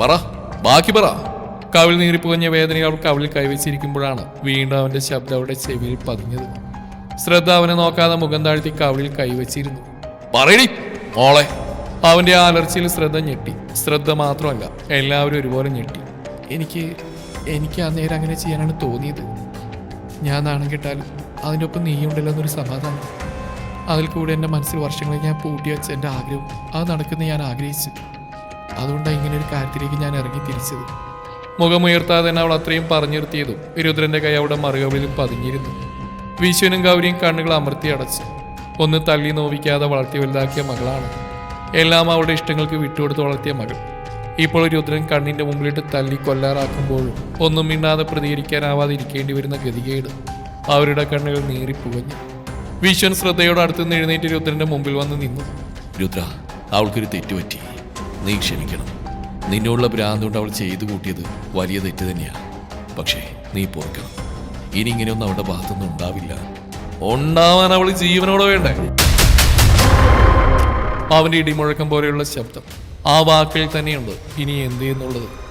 പറ ബാക്കി പറ. കവിൾ നീറിപ്പുകഞ്ഞ വേദനയിൽ അവൾ കവിളിൽ കൈവച്ചിരിക്കുമ്പോഴാണ് വീണ്ടും അവന്റെ ശബ്ദം അവളുടെ ചെവിയിൽ പതിഞ്ഞത്. ശ്രദ്ധ അവനെ നോക്കാതെ മുഖം താഴ്ത്തി കവിളിൽ കൈവച്ചിരുന്നു. പറയടി മോളെ. അവന്റെ ആ അലർച്ചയിൽ ശ്രദ്ധ ഞെട്ടി. ശ്രദ്ധ മാത്രമല്ല എല്ലാവരും ഒരുപോലെ ഞെട്ടി. എനിക്ക് എനിക്ക് ആ നേരം അങ്ങനെ ചെയ്യാനാണ് തോന്നിയത്. ഞാൻ നാണം കിട്ടാൽ അതിന്റെ ഒപ്പം നീയുണ്ടല്ലോ എന്നൊരു സമാധാനം. അതിൽ കൂടെ എന്റെ മനസ്സിൽ വർഷങ്ങളെ ഞാൻ പൂട്ടി വെച്ച എന്റെ ആഗ്രഹം അത് നടക്കുന്ന ഞാൻ ആഗ്രഹിച്ചു. അതുകൊണ്ടാണ് ഇങ്ങനെ ഒരു കാര്യത്തിലേക്ക് ഞാൻ ഇറങ്ങി തിരിച്ചത്. മുഖമുയർത്താതെ തന്നെ അവൾ അത്രയും പറഞ്ഞു നിർത്തിയതും വിരുദ്രന്റെ കൈ അവിടെ മറുകവിലും പതിഞ്ഞിരുന്നു. വിശ്വനും ഗൗരിയും കണ്ണുകൾ അമർത്തി അടച്ചു. ഒന്ന് തള്ളി നോവിക്കാതെ വളർത്തി വലുതാക്കിയ മകളാണ്. എല്ലാം അവളുടെ ഇഷ്ടങ്ങൾക്ക് വിട്ടുകൊടുത്ത് വളർത്തിയ മകൾ. ഇപ്പോൾ രുദ്രൻ കണ്ണിന്റെ മുമ്പിലിട്ട് തല്ലി കൊല്ലാറാക്കുമ്പോഴും ഒന്നും മിണ്ടാതെ പ്രതികരിക്കാനാവാതെ ഇരിക്കേണ്ടി വരുന്ന ഗതികേട് അവരുടെ കണ്ണുകൾ നീറിപ്പുകഞ്ഞു വിശ്വൻ ശ്രദ്ധയോടെ അടുത്തുനിന്ന് എഴുന്നേറ്റ് രുദ്രന്റെ മുമ്പിൽ വന്ന് നിന്നു. രുദ്ര അവൾക്കൊരു തെറ്റുപറ്റി. നീ ക്ഷമിക്കണം. നിന്നോടുള്ള ഭ്രാന്ത് കൊണ്ട് അവൾ ചെയ്തു കൂട്ടിയത് വലിയ തെറ്റ് തന്നെയാണ് പക്ഷേ നീ പൊറുക്കണം. ഇനി ഇങ്ങനെയൊന്നും അവളുടെ ഭാഗത്തുനിന്ന് ഉണ്ടാവില്ല. ഉണ്ടാവാൻ അവൾ ജീവനോടെ വേണ്ടേ? അവന്റെ ഇടിമുഴക്കം പോലെയുള്ള ശബ്ദം ആ വാക്കിൽ തന്നെയുണ്ട്. ഇനി എന്ത് എന്നുള്ളത്?